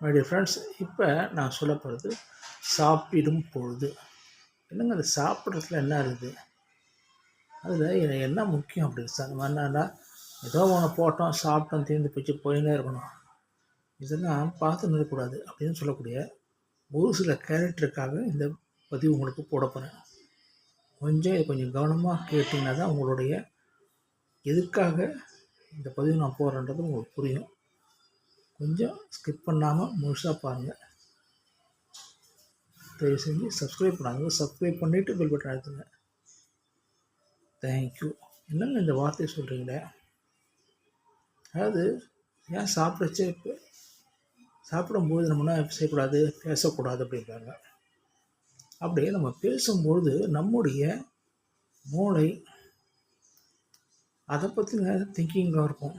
My friends இப்போ நான் சொல்ல போகிறது சாப்பிடும் பொழுது. என்னங்க அது சாப்பிட்றதுல என்ன இருக்குது? அதில் என்ன முக்கியம் அப்படி சார் என்னன்னா ஏதோ ஒன்று போட்டோம் சாப்பிட்டோம் தீர்ந்து போச்சு போயினே இருக்கணும். இதெல்லாம் பார்த்து நிற்கக்கூடாது அப்படின்னு சொல்லக்கூடிய ஒரு சில கேரக்டருக்காக இந்த பதிவு உங்களுக்கு போட போகிறேன் கொஞ்சம் இதை கொஞ்சம் கவனமாக கேட்டிங்கன்னா தான் உங்களுடைய எதுக்காக இந்த பதிவு நான் போடுறேன்றது உங்களுக்கு புரியும். கொஞ்சம் ஸ்கிப் பண்ணாமல் முழுசாக பாருங்கள் தயவு செஞ்சு சப்ஸ்கிரைப் பண்ணாங்க சப்ஸ்கிரைப் பண்ணிவிட்டு பெல் பட்டன் அழுத்துங்க தேங்க்யூ என்னங்க இந்த வார்த்தையை சொல்கிறீங்களே அதாவது ஏன் சாப்பிடச்சே இப்போ? சாப்பிடும்போது நம்ம என்ன செய்யக்கூடாது? பேசக்கூடாது அப்படின்றாங்க. அப்படியே நம்ம பேசும்பொழுது நம்முடைய மூளை அதை பற்றின திங்கிங்காக இருக்கும்.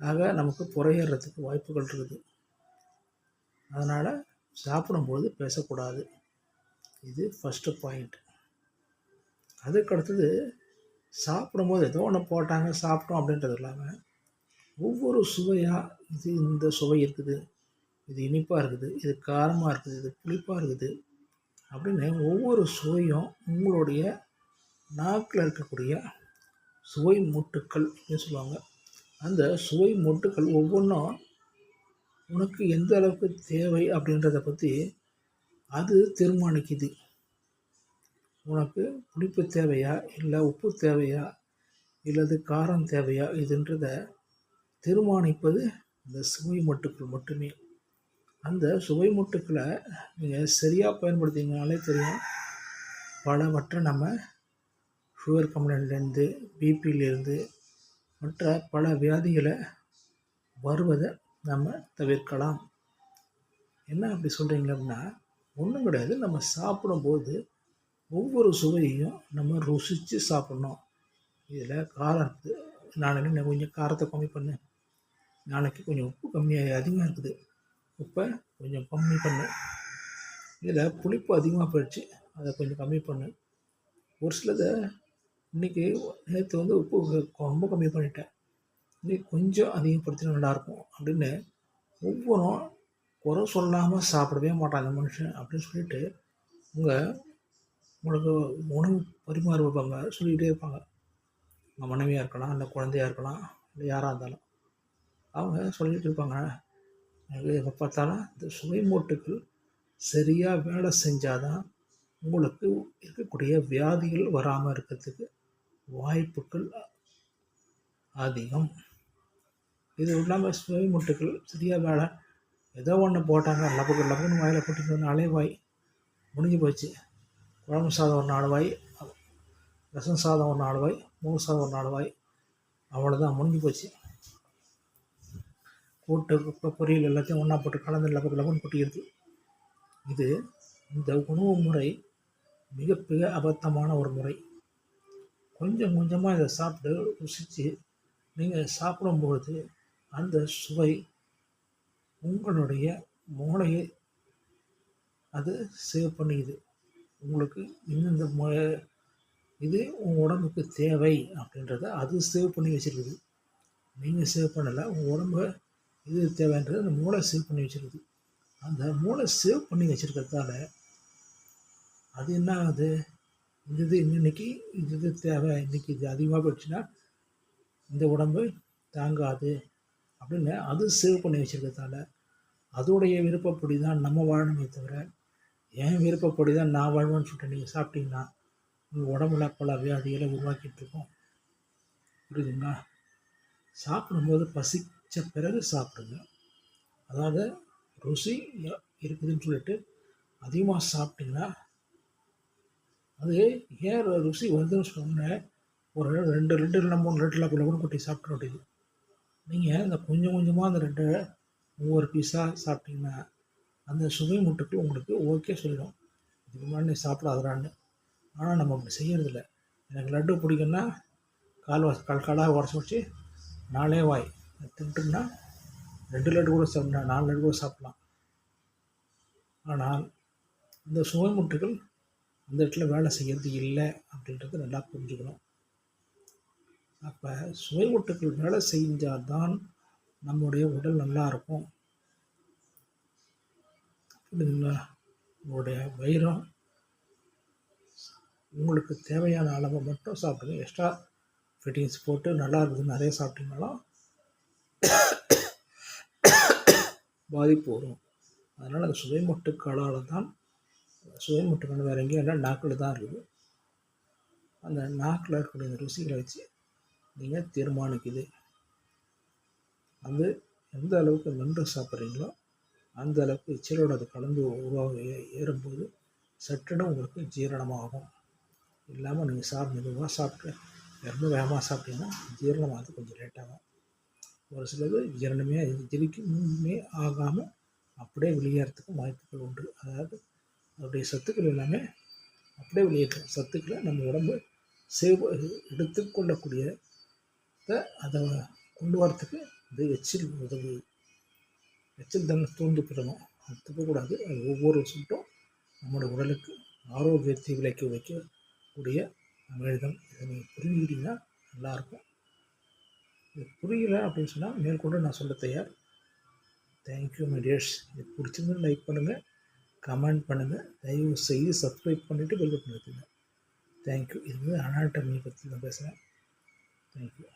ஆக நமக்கு புறையேறதுக்கு வாய்ப்புகள் இருக்குது. அதனால் சாப்பிடும்போது பேசக்கூடாது. இது ஃபஸ்ட்டு பாயிண்ட் அதுக்கு அடுத்தது சாப்பிடும்போது ஏதோ ஒன்று போட்டாங்க சாப்பிட்டோம் அப்படின்றது இல்லாமல் ஒவ்வொரு சுவையாக இது இந்த சுவை இருக்குது இது இனிப்பாக இருக்குது இது காரமாக இருக்குது இது புளிப்பாக இருக்குது அப்படின்னு ஒவ்வொரு சுவையும் உங்களுடைய நாக்கில் இருக்கக்கூடிய சுவை மூட்டுக்கள் அப்படின்னு சொல்லுவாங்க. அந்த சுவை மொட்டுக்கள் ஒவ்வொன்றும் உனக்கு எந்த அளவுக்கு தேவை அப்படின்றத பற்றி அது தீர்மானிக்குது. உனக்கு புளிப்பு தேவையா இல்லை உப்பு தேவையா இல்லது காரம் தேவையா இதுன்றத தீர்மானிப்பது இந்த சுவை மொட்டுக்கள் மட்டுமே. அந்த சுவை மொட்டுக்களை நீங்கள் சரியாக பயன்படுத்திங்கனாலே தெரியும். பலவற்றை நம்ம சுகர் கம்ப்ளைண்ட்லேருந்து பிபியிலேருந்து மற்ற பல வியாதிகளை வருவதை நம்ம தவிர்க்கலாம். என்ன அப்படி சொல்கிறீங்க அப்படின்னா ஒன்றும் கிடையாது. நம்ம சாப்பிடும்போது ஒவ்வொரு சுவையையும் நம்ம ருசித்து சாப்பிட்ணும். இதில் காரம் இருக்குது. நாளைக்கு கொஞ்சம் காரத்தை கம்மி பண்ணு. நாளைக்கு கொஞ்சம் உப்பு கம்மியாக அதிகமாக இருக்குது. உப்பை கொஞ்சம் கம்மி பண்ணு. இதில் புளிப்பு அதிகமாக போயிடுச்சு. அதை கொஞ்சம் கம்மி பண்ணு. ஒரு சிலதை இன்றைக்கி நேற்று வந்து உப்பு ரொம்ப கம்மி பண்ணிட்டேன். இன்றைக்கி கொஞ்சம் அதிகப்படுத்தினா நல்லாயிருக்கும் அப்படின்னு ஒவ்வொன்றும் குறை சொல்லாமல் சாப்பிடவே மாட்டாங்க மனுஷன் அப்படின்னு சொல்லிட்டு உங்கள் உங்களுக்கு உணவு பரிமாறுவாங்க சொல்லிக்கிட்டே இருப்பாங்க. உங்கள் மனைவியாக இருக்கலாம் இல்லை குழந்தையாக இருக்கலாம் இல்லை யாராக இருந்தாலும். அவங்க சொல்லிகிட்டு இருப்பாங்க. எப்போ பார்த்தாலும் இந்த சுவை மூட்டுக்கள் சரியாக வேலை செஞ்சால் தான் உங்களுக்கு இருக்கக்கூடிய வியாதிகள் வராமல் இருக்கிறதுக்கு வாய்ப்புகள் அதிகம். இது இல்லாமல் சுவை முட்டுகள் சரியாக வேலை. ஏதோ ஒன்று போட்டாங்க லபக்கு லபக்குன்னு வாயில் போட்டு நாளே வாய் முடிஞ்சு போச்சு. குழம்பு சாதம் ஒரு நாலு வாய் ரசம் சாதம் ஒரு நாலு வாய் மூணு சாதம் ஒரு நாலு வாய் அவ்வளோதான் முடிஞ்சு போச்சு. கூட்டு பொரியல் எல்லாத்தையும் ஒன்றா போட்டு கலந்து லபக்கு லபக்குன்னு கொட்டிடுது. இது இந்த உணவு முறை மிக மிக அபத்தமான ஒரு முறை. கொஞ்சம் கொஞ்சமாக இதை சாப்பிட்டு ருசித்து நீங்கள் சாப்பிடும்பொழுது அந்த சுவை உங்களுடைய மூளையை அது சேவ் பண்ணிக்குது. உங்களுக்கு இந்தந்த மு இது உங்கள் உடம்புக்கு தேவை அப்படின்றத அது சேவ் பண்ணி வச்சுருக்குது. நீங்கள் சேவ் பண்ணலை உங்கள் உடம்பு இது தேவைன்றது அந்த மூளை சேவ் பண்ணி வச்சுருக்குது. அந்த மூளை சேவ் பண்ணி வச்சுருக்கிறதால அது என்ன ஆகுது? இந்த இது இன்னைக்கு இது இது தேவை. இன்றைக்கி இது அதிகமாக போயிடுச்சுன்னா இந்த உடம்பு தாங்காது அப்படின்னு அது சேவ் பண்ணி வச்சுருக்கிறதால அதோடைய விருப்பப்படி தான் நம்ம வாழணுமே தவிர என் விருப்பப்படி தான் நான் வாழ்வேன்னு சொல்லிட்டு நீங்கள் சாப்பிட்டீங்கன்னா உங்கள் உடம்புல பல வியாதிகளை உருவாக்கிட்டு இருக்கோம். புரியுதுங்களா? சாப்பிடும்போது பசித்த பிறகு சாப்பிடுங்க. அதாவது ருசி இருக்குதுன்னு சொல்லிட்டு அதிகமாக சாப்பிட்டிங்கன்னா அது ஏன் ருசி வருதுன்னு சொன்னேன் ஒரு ரெண்டு ரெண்டு இல்லை மூணு ரெண்டு லெவல் கூட கொட்டி சாப்பிட்றது நீங்கள் இந்த கொஞ்சம் கொஞ்சமாக அந்த ரெண்டு ஒவ்வொரு பீஸாக சாப்பிட்டீங்கன்னா அந்த சுவை முட்டுக்கு உங்களுக்கு ஓகே சொல்லிடும். இதுக்கு முன்னாடி நீ சாப்பிடாதான்னு ஆனால் நம்ம அப்படி செய்யறதில்ல. எனக்கு லட்டு பிடிக்குன்னா கால் கால் காலாக உடச்சி வச்சு நாலே வாய். தின்ட்டுன்னா ரெண்டு லட்டு கூட சாப்பிட்டா நாலு லட்டு கூட சாப்பிட்லாம். ஆனால் இந்த சுவை முட்டுகள் அந்த இடத்துல வேலை செய்கிறது இல்லை அப்படின்றத நல்லா புரிஞ்சுக்கணும். அப்போ சுவை ஒட்டுக்கள் வேலை செஞ்சால் தான் நம்முடைய உடல் நல்லா இருக்கும். புரியுதுங்களா உங்களுடைய வயிறம் உங்களுக்கு தேவையான அளவை மட்டும் சாப்பிடுங்க. எக்ஸ்ட்ரா ஃபிட்டிங்ஸ் போட்டு நல்லா இருக்குது. நிறைய சாப்பிட்டீங்கனாலும் பாதிப்பு வரும். அதனால் அந்த சுவைமொட்டுக்களால் தான் சுவைமொட்டுக்கள் வேறு எங்கேயும் இல்லை நாக்கில் தான் இருக்குது. அந்த நாக்கில் இருக்கக்கூடிய அந்த ருசிகளை வச்சு நீங்கள் தீர்மானிக்குது. அது எந்த அளவுக்கு மென்று சாப்பிட்றீங்களோ அந்த அளவுக்கு இச்சலோட அது கலந்து உருவாக ஏறும்போது சற்றிடம் உங்களுக்கு ஜீரணமாகும். இல்லாமல் நீங்கள் சாப்பிட்டு மெதுவாக சாப்பிட்டு ரொம்ப வேகமாக சாப்பிட்டீங்கன்னா ஜீரணமாகிறது கொஞ்சம் லேட்டாகும் ஒரு சிலது ஜீரணமே ஜெரிக்குமே ஆகாமல் அப்படியே வெளியேறதுக்கும் வாய்ப்புகள் உண்டு. அதாவது அதோடைய சத்துக்கள் எல்லாமே அப்படியே வெளியேற்றும். சத்துக்களை நம்ம உடம்பு சேவ் எடுத்துக்கொள்ளக்கூடிய அதை கொண்டு வரத்துக்கு இது எச்சில் உதவி. எச்சில் தூந்து பெறணும் அது தூக்கக்கூடாது அது ஒவ்வொரு சுட்டும் நம்மளோட உடலுக்கு ஆரோக்கியத்தை விளைக்க வைக்கக்கூடிய அமிழ்தம் இதை நீங்கள் புரிஞ்சுக்கிட்டீங்கன்னா நல்லாயிருக்கும். இது புரியல அப்படின்னு சொன்னால் மேற்கொண்டு நான் சொல்ல தயார். தேங்க்யூ மை டியர்ஸ் இது பிடிச்சிருந்து லைக் பண்ணுங்கள் கமெண்ட் பண்ணுங்கள் தயவு செய்து சப்ஸ்கிரைப் பண்ணிவிட்டு பெல் பட்டன் எடுத்துங்க தேங்க்யூ இது வந்து அனாட்டமியை பற்றி நான் பேசுகிறேன் தேங்க்யூ